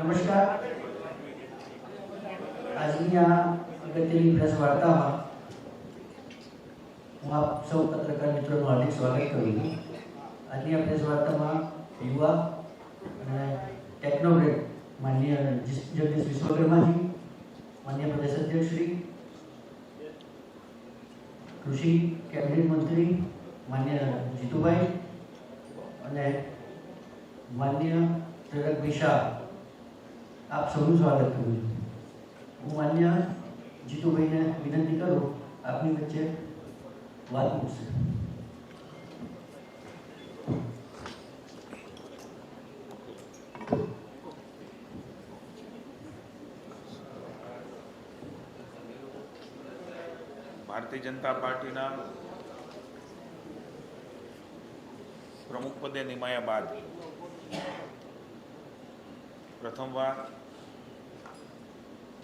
નમસ્કાર. આજની આ અગત્યની પ્રેસ વાર્તામાં હું આપ સૌ પત્રકાર મિત્રોનું હાર્દિક સ્વાગત કરું છું. આજની આ પ્રેસ વાર્તામાં યુવા અને ટેકનોક્રેટ માન્ય જગદીશ વિશ્વકર્માજી માન્ય પ્રદેશ અધ્યક્ષ શ્રી કૃષિ, કેબિનેટ મંત્રી માન્ય જીતુભાઈ અને માન્ય જગતભાઈ શાહ આપ સૌનું સ્વાગત કરું છું. હું માન્ય જીતુભાઈને વિનંતી કરું, આપની વચ્ચે વાત મૂકશે ભારતીય જનતા પાર્ટીના પ્રમુખ પદે નિમાયા બાદ પ્રથમવાર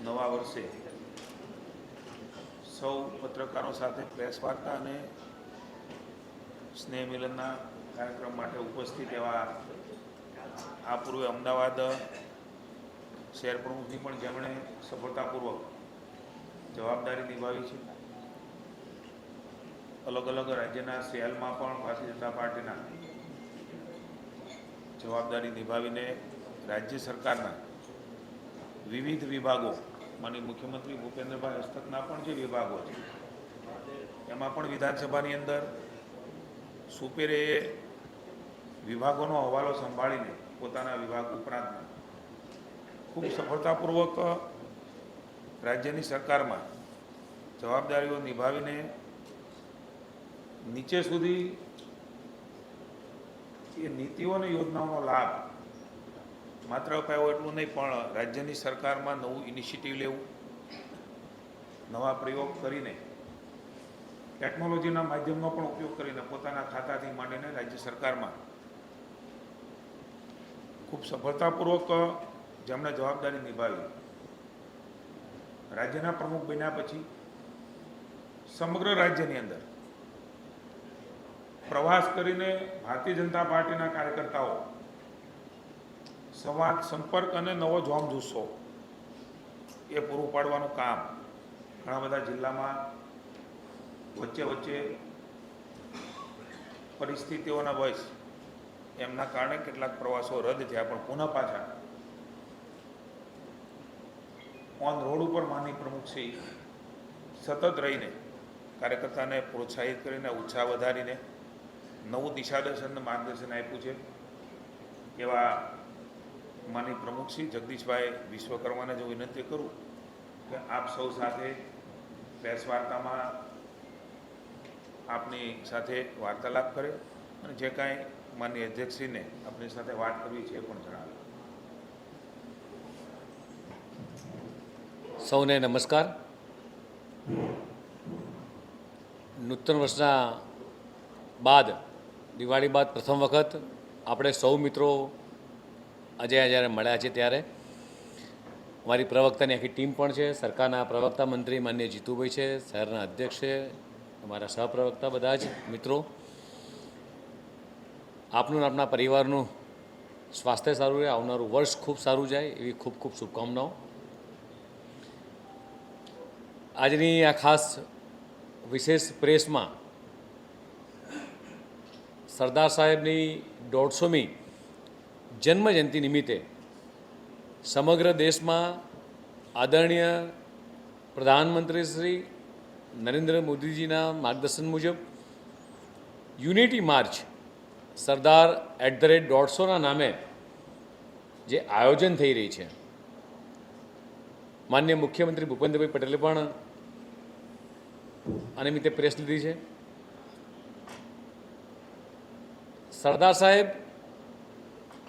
નવા વર્ષે સૌ પત્રકારો સાથે પ્રેસ વાર્તા અને સ્નેહ મિલનના કાર્યક્રમ માટે ઉપસ્થિત એવા આ પૂર્વે અમદાવાદ શહેર પ્રમુખની પણ જેમણે સફળતાપૂર્વક જવાબદારી નિભાવી છે. અલગ અલગ રાજ્યના સેલમાં પણ ભારતીય જનતા પાર્ટીના જવાબદારી નિભાવીને રાજ્ય સરકારના વિવિધ વિભાગો માની મુખ્યમંત્રી ભૂપેન્દ્રભાઈ હસ્તકના પણ જે વિભાગો છે, એમાં પણ વિધાનસભાની અંદર સુપેરે વિભાગોનો હવાલો સંભાળીને પોતાના વિભાગ ઉપરાંત ખૂબ સફળતાપૂર્વક રાજ્યની સરકારમાં જવાબદારીઓ નિભાવીને નીચે સુધી એ નીતિઓ અને યોજનાઓનો લાભ માત્ર અપાયો એટલું નહીં, પણ રાજ્યની સરકારમાં નવું ઇનિશિયેટિવ લેવું, નવા પ્રયોગ કરીને ટેકનોલોજીના માધ્યમનો પણ ઉપયોગ કરીને પોતાના ખાતાથી માંડીને રાજ્ય સરકારમાં ખૂબ સફળતાપૂર્વક જેમણે જવાબદારી નિભાવી, રાજ્યના પ્રમુખ બન્યા પછી સમગ્ર રાજ્યની અંદર પ્રવાસ કરીને ભારતીય જનતા પાર્ટીના કાર્યકર્તાઓ સંવાદ સંપર્ક અને નવો જોમ જુસ્સો એ પૂરું પાડવાનું કામ ઘણા બધા જિલ્લામાં વચ્ચે વચ્ચે પરિસ્થિતિઓના વશ એમના કારણે કેટલાક પ્રવાસો રદ થયા, પણ પુનઃ પાછા ઓન રોડ ઉપર માની પ્રમુખશ્રી સતત રહીને, કાર્યકર્તાને પ્રોત્સાહિત કરીને, ઉત્સાહ વધારીને નવું દિશાદર્શન માર્ગદર્શન આપ્યું છે. એવા માની પ્રમુખ શ્રી જગદીશભાઈ વિશ્વકર્માને જો વિનંતી કરું કે આપ સૌ સાથે પ્રેસ વાર્તામાં આપની સાથે વાર્તાલાપ કરે અને જે કાંઈ માનની અધ્યક્ષશ્રીને આપની સાથે વાત કરવી છે એ પણ જણાવે. સૌને નમસ્કાર. નૂતન વર્ષના બાદ, દિવાળી બાદ પ્રથમ વખત આપણે સૌ મિત્રો આજે જ્યારે મળ્યા છે ત્યારે અમારી પ્રવક્તાની આખી ટીમ પણ છે, સરકારના પ્રવક્તા મંત્રી માન્ય જીતુભાઈ છે, શહેરના અધ્યક્ષ છે, અમારા સહપ્રવક્તા બધા જ મિત્રો. આપનું આપના પરિવારનું સ્વાસ્થ્ય સારું રહે, આવનારું વર્ષ ખૂબ સારું જાય એવી ખૂબ ખૂબ શુભકામનાઓ. આજની આ ખાસ વિશેષ પ્રેસમાં સરદાર સાહેબની દોઢસોમી જન્મજયંતિ નિમિત્તે સમગ્ર દેશમાં આદરણીય પ્રધાનમંત્રી શ્રી નરેન્દ્ર મોદીજીના માર્ગદર્શન મુજબ unity march Sardar at the rate દોઢસોના નામે જે આયોજન થઈ રહી છે. માન્ય મુખ્યમંત્રી ભૂપેન્દ્રભાઈ પટેલે પણ આ નિમિત્તે પ્રેસ લીધી છે. સરદાર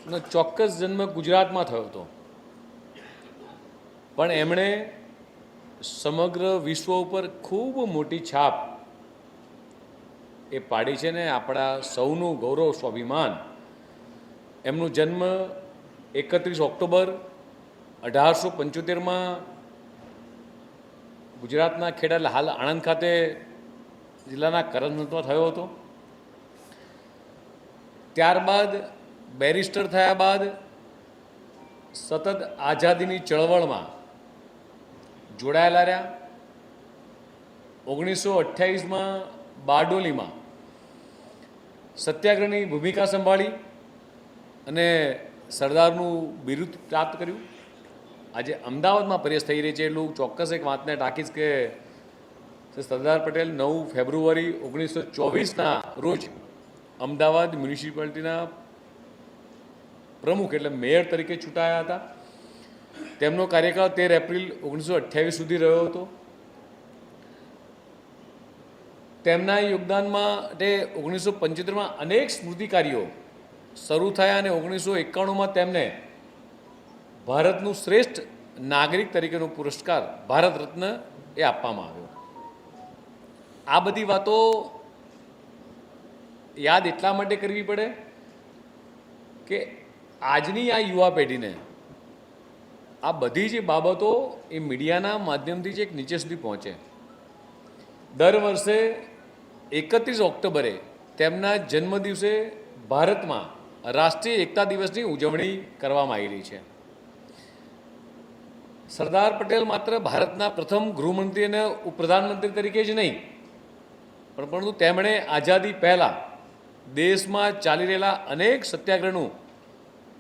સાહેબનો ચોક્કસ જન્મ ગુજરાતમાં થયો હતો. પણ એમણે સમગ્ર વિશ્વ ઉપર ખૂબ મોટી છાપ એ પાડી છે ને આપણા સૌનું ગૌરવ, સ્વાભિમાન. એમનો જન્મ એકત્રીસ ઓક્ટોબર અઢારસો પંચોતેરમાં ગુજરાતના ખેડા હાલ આણંદ ખાતે જિલ્લાના કરંજમાં થયો હતો. ત્યારબાદ બેરિસ્ટર થયા બાદ સતત આઝાદીની ચળવળમાં જોડાયેલા રહ્યા. ઓગણીસો અઠ્યાવીસમાં બારડોલીમાં સત્યાગ્રહની ભૂમિકા સંભાળી અને સરદારનું બિરુદ પ્રાપ્ત કર્યું. આજે અમદાવાદમાં પરેશ થઈ રહી છે એટલું ચોક્કસ એક વાતને ટાંકીશ કે સરદાર પટેલ નવ ફેબ્રુઆરી ઓગણીસો ચોવીસના રોજ અમદાવાદ મ્યુનિસિપાલિટીના પ્રમુખ એટલે મેયર તરીકે ચૂંટાયા હતા. તેમનો કાર્યકાળ તેર એપ્રિલ ઓગણીસો અઠ્યાવીસ સુધી રહ્યો હતો. તેમના યોગદાન માટે ઓગણીસો પંચોતેરમાં અનેક સ્મૃતિકારીઓ શરૂ થયા અને ઓગણીસો એકાણુંમાં તેમને ભારતનું શ્રેષ્ઠ નાગરિક તરીકેનો પુરસ્કાર ભારત રત્ન એ આપવામાં આવ્યો. આ બધી વાતો યાદ એટલા માટે કરવી પડે કે આજની આ યુવા પેઢીને આ બધી જે બાબતો એ મીડિયાના માધ્યમથી જ એક નીચે સુધી પહોંચે. દર વર્ષે એકત્રીસ ઓક્ટોબરે તેમના જન્મદિવસે ભારતમાં રાષ્ટ્રીય એકતા દિવસની ઉજવણી કરવામાં આવી રહી છે. સરદાર પટેલ માત્ર ભારતના પ્રથમ ગૃહમંત્રી અને ઉપપ્રધાનમંત્રી તરીકે જ નહીં, પણ પરંતુ તેમણે આઝાદી પહેલાં દેશમાં ચાલી રહેલા અનેક સત્યાગ્રહનું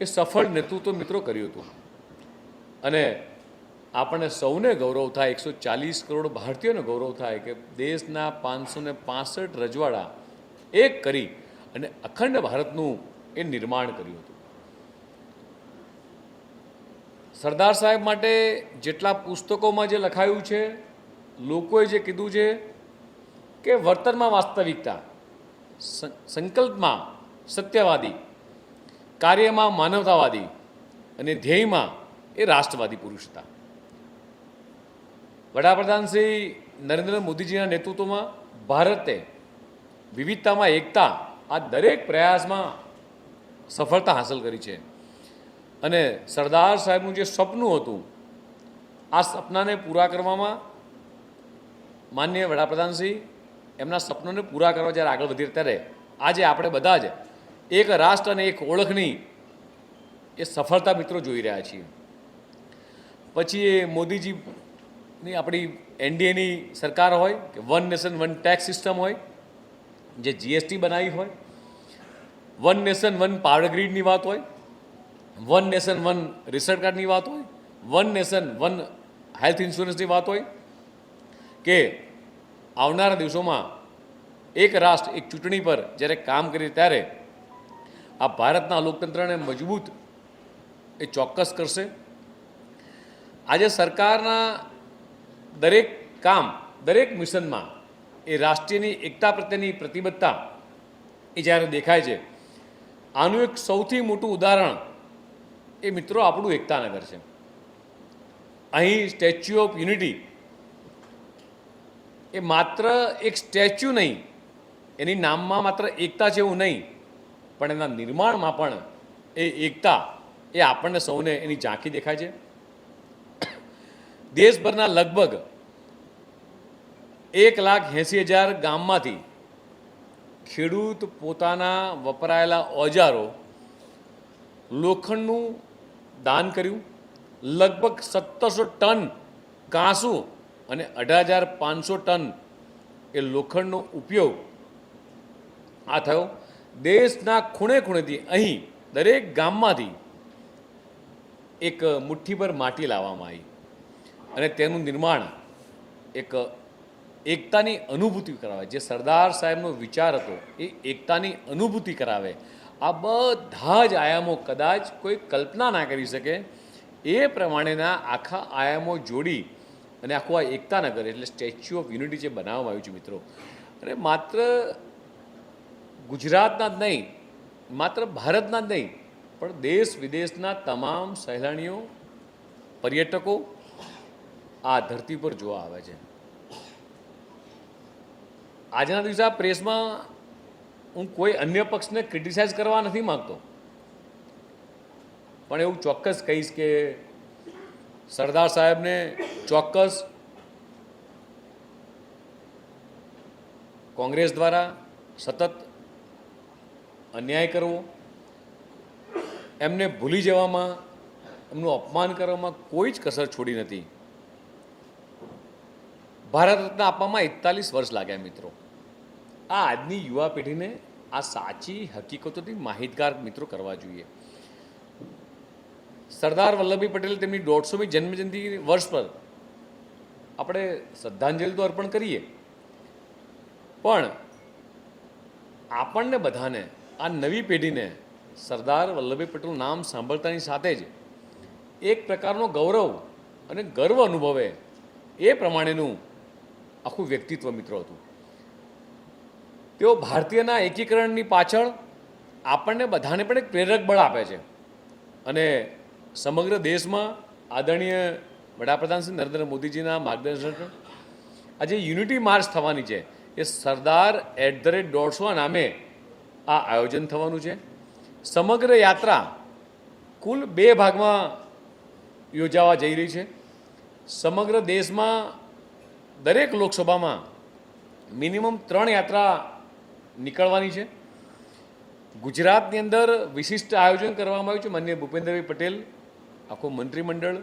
એ સફળ નેતૃત્વ મિત્રો કર્યું હતું. અને આપણને સૌને ગૌરવ થાય, એકસો ચાલીસ કરોડ ભારતીયોને ગૌરવ થાય કે દેશના પાંચસો ને પાસઠ રજવાડા એક કરી અને અખંડ ભારતનું એ નિર્માણ કર્યું હતું. સરદાર સાહેબ માટે જેટલા પુસ્તકોમાં જે લખાયું છે, લોકોએ જે કીધું છે કે વર્તનમાં વાસ્તવિકતા સંકલ્પમાં સત્યવાદી કાર્યમાં માનવતાવાદી અને ધ્યેયમાં એ રાષ્ટ્રવાદી પુરુષ હતા. વડાપ્રધાન શ્રી નરેન્દ્ર મોદીજીના નેતૃત્વમાં ભારતે વિવિધતામાં એકતા આ દરેક પ્રયાસમાં સફળતા હાંસલ કરી છે. અને સરદાર સાહેબનું જે સપનું હતું, આ સપનાને પૂરા કરવામાં માન્ય વડાપ્રધાનશ્રી એમના સપનોને પૂરા કરવા જ્યારે આગળ વધી ત્યારે આજે આપણે બધા જ એક રાષ્ટ્ર અને એક ઓળખની એ સફળતા મિત્રો જોઈ રહ્યા છીએ. પછી એ મોદીજીની આપણી એનડીએની સરકાર હોય કે one nation, one tax system હોય, જે જીએસટી બનાવી હોય, વન નેશન, વન પાવર ગ્રીડની વાત હોય, વન નેશન, વન રિસર્ચ કાર્ડની વાત હોય, વન નેશન, વન હેલ્થ ઇન્સ્યોરન્સની વાત હોય, કે આવનારા દિવસોમાં એક રાષ્ટ્ર એક ચૂંટણી પર જ્યારે કામ કરીએ ત્યારે આ ભારતના લોકતંત્રને મજબૂત એ ચોક્કસ કરશે. આજે સરકારના દરેક કામ, દરેક મિશનમાં એ રાષ્ટ્રીયની એકતા પ્રત્યેની પ્રતિબદ્ધતા એ જ્યારે દેખાય છે, આનું એક સૌથી મોટું ઉદાહરણ એ મિત્રો આપણું એકતાનગર છે. અહીં સ્ટેચ્યુ ઓફ યુનિટી એ માત્ર એક સ્ટેચ્યુ નહીં, એની નામમાં માત્ર એકતા છે એવું નહીં પણ એના નિર્માણમાં પણ એ એકતા એ આપણને સૌને એની ઝાંખી દેખાય છે. દેશભરના લગભગ એક લાખ એંસી હજાર ગામમાંથી ખેડૂત પોતાના વપરાયેલા ઓજારો લોખંડનું દાન કર્યું. લગભગ સત્તરસો ટન કાંસું અને અઢાર હજાર પાંચસો ટન એ લોખંડનો ઉપયોગ આ થયો. દેશના ખૂણે ખૂણેથી અહીં, દરેક ગામમાંથી એક મુઠ્ઠીભર માટી લાવવામાં આવી. અને તેનું નિર્માણ એક એકતાની અનુભૂતિ કરાવે. જે સરદાર સાહેબનો વિચાર હતો, એ એકતાની અનુભૂતિ કરાવે. આ બધા જ આયામો કદાચ કોઈ કલ્પના ના કરી શકે. એ પ્રમાણેના આખા આયામો જોડી અને આખું આ એકતા નગર, એટલે સ્ટેચ્યુ ઓફ યુનિટી જે બનાવવામાં આવ્યું છે મિત્રો. અને માત્ર ગુજરાતના જ નહીં, માત્ર ભારતના જ નહીં, પણ દેશ વિદેશના તમામ સહેલાણીઓ, પર્યટકો આ ધરતી પર જોવા આવે છે. આજના દિવસે આ પ્રેસમાં હું કોઈ અન્ય પક્ષને ક્રિટિસાઇઝ કરવા નથી માગતો. પણ એવું ચોક્કસ કહીશ કે સરદાર સાહેબને ચોક્કસ કોંગ્રેસ દ્વારા સતત અન્યાય કરવો, એમને ભૂલી જવામાં, એમનું અપમાન કરવામાં કોઈ જ કસર છોડી નથી. ભારત રત્ન આપવામાં એકતાલીસ વર્ષ લાગ્યા મિત્રો. આ આજની યુવા પેઢીને આ સાચી હકીકતોથી માહિતગાર મિત્રો કરવા જોઈએ. સરદાર વલ્લભભાઈ પટેલ તેમની દોઢસોમી જન્મજયંતિ વર્ષ પર આપણે શ્રદ્ધાંજલિ તો અર્પણ કરીએ. પણ આપણને બધાને આ નવી પેઢીને સરદાર વલ્લભભાઈ પટેલનું નામ સાંભળતાની સાથે જ એક પ્રકારનો ગૌરવ અને ગર્વ અનુભવે એ પ્રમાણેનું આખું વ્યક્તિત્વ મિત્રો હતું. તેઓ ભારતીયના એકીકરણની પાછળ આપણને બધાને પણ એક પ્રેરક બળ આપે છે અને સમગ્ર દેશમાં આદરણીય વડાપ્રધાન શ્રી નરેન્દ્ર મોદીજીના માર્ગદર્શન આજે યુનિટી માર્ચ થવાની છે. એ સરદાર એટ ધ રેટ દોઢસો નામે આ આયોજન થવાનું છે. સમગ્ર યાત્રા કુલ બે ભાગમાં યોજાવા જઈ રહી છે. સમગ્ર દેશમાં દરેક લોકસભામાં મિનિમમ ત્રણ યાત્રા નીકળવાની છે. ગુજરાતની અંદર વિશિષ્ટ આયોજન કરવામાં આવ્યું છે. માનનીય ભૂપેન્દ્રભાઈ પટેલ, આખું મંત્રીમંડળ,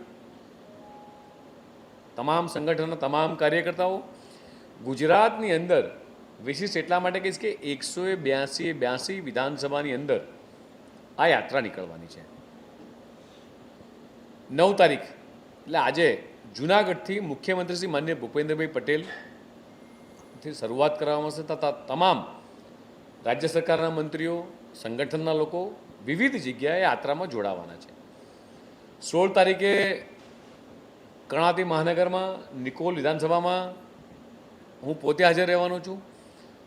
તમામ સંગઠનના તમામ કાર્યકર્તાઓ, ગુજરાતની અંદર વિશિષ્ટ એટલા માટે કહીશ કે એકસો બ્યાસી બ્યાસી વિધાનસભાની અંદર આ યાત્રા નીકળવાની છે. નવ તારીખ, એટલે આજે જુનાગઢથી મુખ્યમંત્રી શ્રી માન્ય ભૂપેન્દ્રભાઈ પટેલથી શરૂઆત કરવામાં આવશે તથા તમામ રાજ્ય સરકારના મંત્રીઓ, સંગઠનના લોકો વિવિધ જગ્યાએ યાત્રામાં જોડાવાના છે. સોળ તારીખે કર્ણાવતી મહાનગરમાં નિકોલ વિધાનસભામાં હું પોતે હાજર રહેવાનો છું.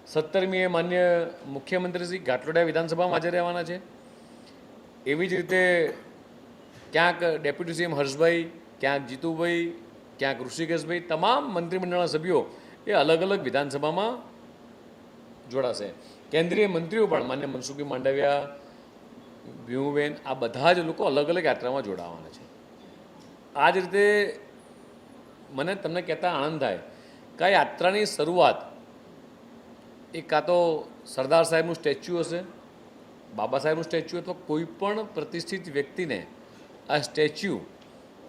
સત્તરમીએ માન્ય મુખ્યમંત્રી શ્રી ઘાટલોડિયા વિધાનસભામાં હાજર રહેવાના છે. એવી જ રીતે ક્યાંક ડેપ્યુટી સીએમ હર્ષભાઈ, ક્યાંક જીતુભાઈ, ક્યાંક ઋષિકેશભાઈ, તમામ મંત્રીમંડળના સભ્યો એ અલગ અલગ વિધાનસભામાં જોડાશે. કેન્દ્રીય મંત્રીઓ પણ માન્ય મનસુખી માંડવિયા, ભીમુબેન, આ બધા જ લોકો અલગ અલગ યાત્રામાં જોડાવાના છે. આ જ રીતે મને તમને કહેતા આનંદ થાય કે યાત્રાની શરૂઆત એ કાં તો સરદાર સાહેબનું સ્ટેચ્યુ હશે, બાબા સાહેબનું સ્ટેચ્યુ અથવા કોઈ પણ પ્રતિષ્ઠિત વ્યક્તિને આ સ્ટેચ્યુ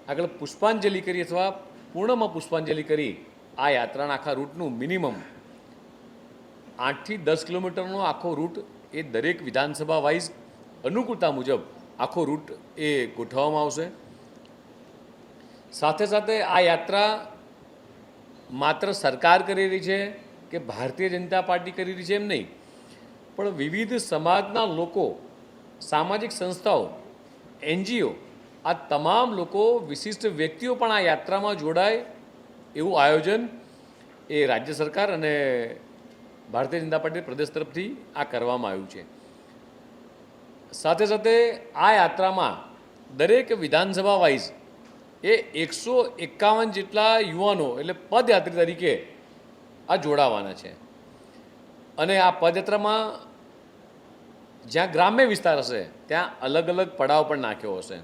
આગળ પુષ્પાંજલિ કરી અથવા પૂર્ણમાં પુષ્પાંજલિ કરી આ યાત્રાના આખા રૂટનું મિનિમમ આઠથી દસ કિલોમીટરનો આખો રૂટ એ દરેક વિધાનસભા વાઇઝ અનુકૂળતા મુજબ આખો રૂટ એ ગોઠવવામાં આવશે. સાથે સાથે આ યાત્રા માત્ર સરકાર કરી રહી છે કે ભારતીય જનતા પાર્ટી કરી રહી છે એમ નહીં. પણ વિવિધ સમાજના લોકો, સામાજિક સંસ્થાઓ, એનજીઓ, આ તમામ લોકો, વિશિષ્ટ વ્યક્તિઓ પણ આ યાત્રામાં જોડાય એવું આયોજન એ રાજ્ય સરકાર અને ભારતીય જનતા પાર્ટી પ્રદેશ તરફથી આ કરવામાં આવ્યું છે. સાથે સાથે આ યાત્રામાં દરેક વિધાનસભા વાઇઝ એ એકસો એકાવન જેટલા યુવાનો, એટલે પદયાત્રી તરીકે આ જોડાવાના છે. અને આ પદયાત્રામાં જ્યાં ગ્રામ્ય વિસ્તાર હશે, ત્યાં અલગ અલગ પડાવ પણ નાખ્યો હશે.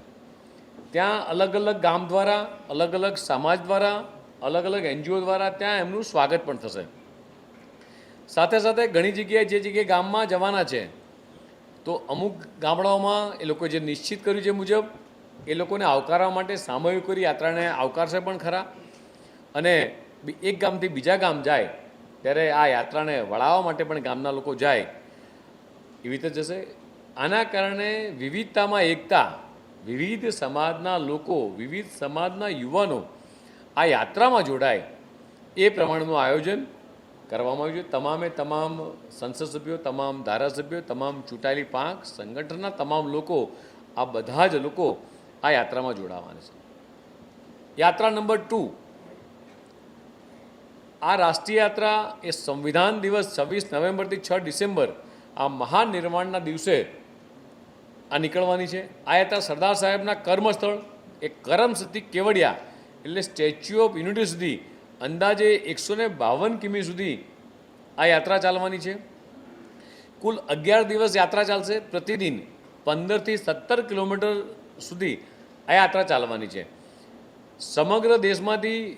ત્યાં અલગ અલગ ગામ દ્વારા, અલગ અલગ સમાજ દ્વારા, અલગ અલગ એનજીઓ દ્વારા ત્યાં એમનું સ્વાગત પણ થશે. સાથે સાથે ઘણી જગ્યાએ જે જગ્યાએ ગામમાં જવાના છે, તો અમુક ગામડાઓમાં એ લોકો જે નિશ્ચિત કર્યું છે મુજબ, એ લોકોને આવકારવા માટે સામૂહિક યાત્રાને આવકારશે પણ ખરા. અને એક ગામથી બીજા ગામ જાય, ત્યારે આ યાત્રાને વળાવવા માટે પણ ગામના લોકો જાય. એવી રીતે જશે. આના કારણે વિવિધતામાં એકતા, વિવિધ સમાજના લોકો, વિવિધ સમાજના યુવાનો આ યાત્રામાં જોડાય. એ પ્રમાણનું આયોજન કરવામાં આવ્યું છે. તમામે તમામ સંસદ સભ્યો, તમામ ધારાસભ્યો, તમામ ચૂંટાયેલી પાંખ, સંગઠનના તમામ લોકો, આ બધા જ લોકો આ યાત્રામાં જોડાવાના છે. યાત્રા નંબર ટુ આ રાષ્ટ્રીય યાત્રા એ સંવિધાન દિવસ છવ્વીસ નવેમ્બરથી છ ડિસેમ્બર આ મહાન નિર્માણના દિવસે આ નીકળવાની છે. આ યાત્રા સરદાર સાહેબના કર્મસ્થળ, એ કરમસતી કેવડિયા, એટલે સ્ટેચ્યુ ઓફ યુનિટી સુધી, અંદાજે એકસો ને બાવન કિમી સુધી આ યાત્રા ચાલવાની છે. કુલ અગિયાર દિવસ યાત્રા ચાલશે. પ્રતિદિન પંદરથી સત્તર કિલોમીટર સુધી આ યાત્રા ચાલવાની છે. સમગ્ર દેશમાંથી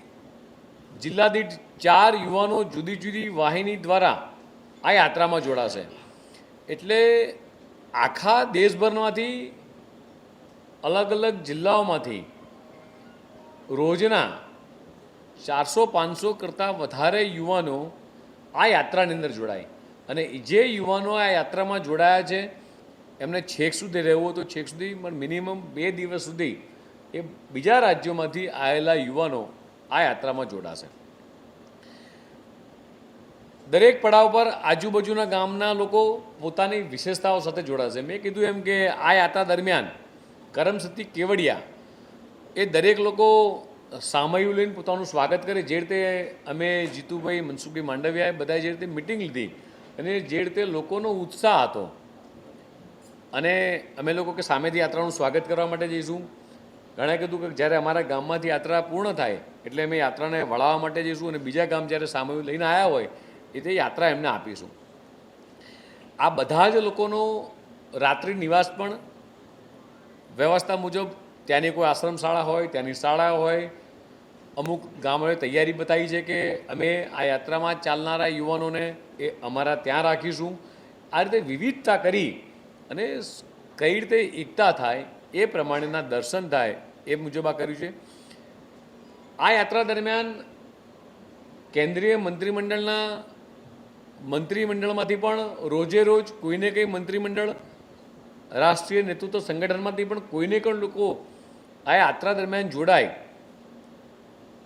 જિલ્લા દીઠ ચાર યુવાનો જુદી જુદી વાહિની દ્વારા આ યાત્રામાં જોડાશે. એટલે આખા દેશભરમાંથી અલગ અલગ જિલ્લાઓમાંથી રોજના ચારસો પાંચસો કરતાં વધારે યુવાનો આ યાત્રાની અંદર જોડાય. અને જે યુવાનો આ યાત્રામાં જોડાયા છે, એમને છેક સુધી રહેવું તો છેક સુધી, પણ મિનિમમ બે દિવસ સુધી એ બીજા રાજ્યોમાંથી આવેલા યુવાનો આ યાત્રામાં જોડાશે. દરેક પડાવ પર આજુબાજુના ગામના લોકો પોતાની વિશેષતાઓ સાથે જોડાશે. મેં કીધું એમ કે આ યાત્રા દરમિયાન કરમસતી કેવડિયા એ દરેક લોકો સામયું લઈને પોતાનું સ્વાગત કરે. જે રીતે અમે જીતુભાઈ, મનસુખભાઈ માંડવિયાએ બધાએ જે રીતે મિટિંગ લીધી અને જે રીતે લોકોનો ઉત્સાહ હતો અને અમે લોકો કે સામેથી યાત્રાનું સ્વાગત કરવા માટે જઈશું. ઘણા કીધું કે જ્યારે અમારા ગામમાંથી યાત્રા પૂર્ણ થાય, એટલે અમે યાત્રાને વળાવવા માટે જઈશું અને બીજા ગામ જ્યારે સામયું લઈને આવ્યા હોય, એ તે યાત્રા એમને આપીશું. આ બધા જ લોકોનો રાત્રિ નિવાસ પણ વ્યવસ્થા મુજબ, ત્યાંની કોઈ આશ્રમ શાળા હોય, ત્યાંની શાળા હોય, અમુક ગામોએ તૈયારી બતાવી છે કે અમે આ યાત્રામાં ચાલનારા યુવાનોને એ અમારા ત્યાં રાખીશું. આ રીતે વિવિધતા કરી અને કઈ રીતે એકતા થાય, એ પ્રમાણેના દર્શન થાય એ મુજબ આ કર્યું છે. આ યાત્રા દરમિયાન કેન્દ્રીય મંત્રીમંડળના મંત્રીમંડળમાંથી પણ રોજે રોજ કોઈને કંઈ મંત્રીમંડળ, રાષ્ટ્રીય નેતૃત્વ સંગઠનમાંથી પણ કોઈને પણ લોકો આ યાત્રા દરમિયાન જોડાય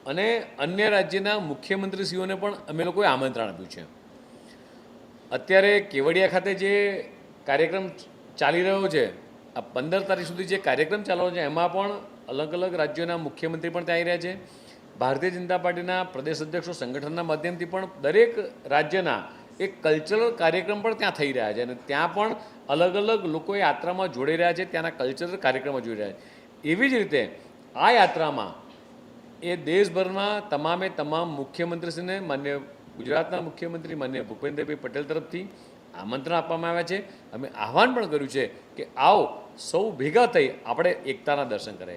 અને અન્ય રાજ્યના મુખ્યમંત્રીશ્રીઓને પણ અમે લોકોએ આમંત્રણ આપ્યું છે. અત્યારે કેવડિયા ખાતે જે કાર્યક્રમ ચાલી રહ્યો છે, આ પંદર તારીખ સુધી જે કાર્યક્રમ ચાલવાનો છે, એમાં પણ અલગ અલગ રાજ્યોના મુખ્યમંત્રી પણ ત્યાં આવી રહ્યા છે. ભારતીય જનતા પાર્ટીના પ્રદેશ અધ્યક્ષો સંગઠનના માધ્યમથી પણ દરેક રાજ્યના એક કલ્ચરલ કાર્યક્રમ પણ ત્યાં થઈ રહ્યા છે અને ત્યાં પણ અલગ અલગ લોકો યાત્રામાં જોડાઈ રહ્યા છે, ત્યાંના કલ્ચરલ કાર્યક્રમો જોઈ રહ્યા છે. એવી જ રીતે આ યાત્રામાં એ દેશભરમાં તમામે તમામ મુખ્યમંત્રીશ્રીને માન્ય ગુજરાતના મુખ્યમંત્રી માન્ય ભૂપેન્દ્રભાઈ પટેલ તરફથી આમંત્રણ આપવામાં આવ્યા છે. અમે આહવાન પણ કર્યું છે કે આવો સૌ ભેગા થઈ આપણે એકતાના દર્શન કરે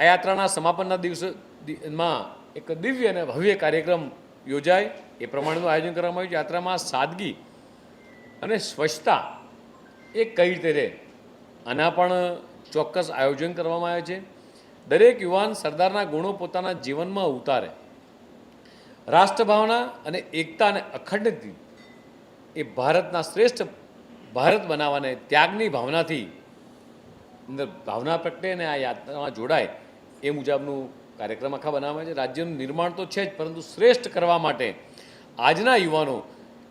આ યાત્રાના સમાપનના દિવસમાં એક દિવ્ય અને ભવ્ય કાર્યક્રમ યોજાય. એ પ્રમાણેનું આયોજન કરવામાં આવ્યું. યાત્રામાં સાદગી અને સ્વચ્છતા એ કઈ રીતે રહે આના પણ ચોક્કસ આયોજન કરવામાં આવે છે. દરેક યુવાન સરદારના ગુણો પોતાના જીવનમાં ઉતારે. રાષ્ટ્રભાવના અને એકતા અને અખંડિતથી એ ભારતના શ્રેષ્ઠ ભારત બનાવવાને ત્યાગની ભાવનાથી અંદર ભાવના પ્રગટે અને આ યાત્રામાં જોડાય. એ મુજબનું કાર્યક્રમ આખા બનાવવામાં છે. રાજ્યનું નિર્માણ તો છે જ, પરંતુ શ્રેષ્ઠ કરવા માટે આજના યુવાનો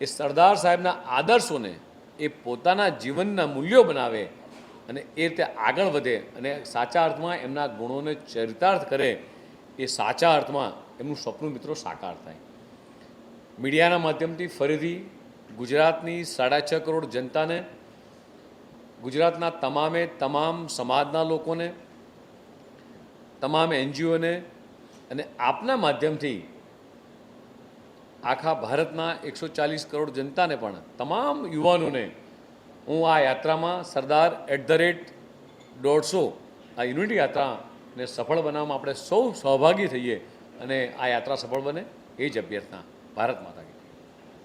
એ સરદાર સાહેબના આદર્શોને એ પોતાના જીવનના મૂલ્યો બનાવે અને એ રીતે આગળ વધે અને સાચા અર્થમાં એમના ગુણોને ચરિતાર્થ કરે, એ સાચા અર્થમાં એમનું સપનું મિત્રો સાકાર થાય. મીડિયાના માધ્યમથી ફરીથી ગુજરાતની સાડા છ કરોડ જનતાને, ગુજરાતના તમામે તમામ સમાજના લોકોને તમામ એનજીઓને અને આપના માધ્યમથી આખા ભારતના એકસો ચાલીસ કરોડ જનતાને પણ, તમામ યુવાનોને હું આ યાત્રામાં સરદાર એટ ધ રેટ દોઢસો આ યુનિટી યાત્રાને સફળ બનાવવામાં આપણે સૌ સહભાગી થઈએ અને આ યાત્રા સફળ બને એ જ અભ્યર્થના ભારત માતા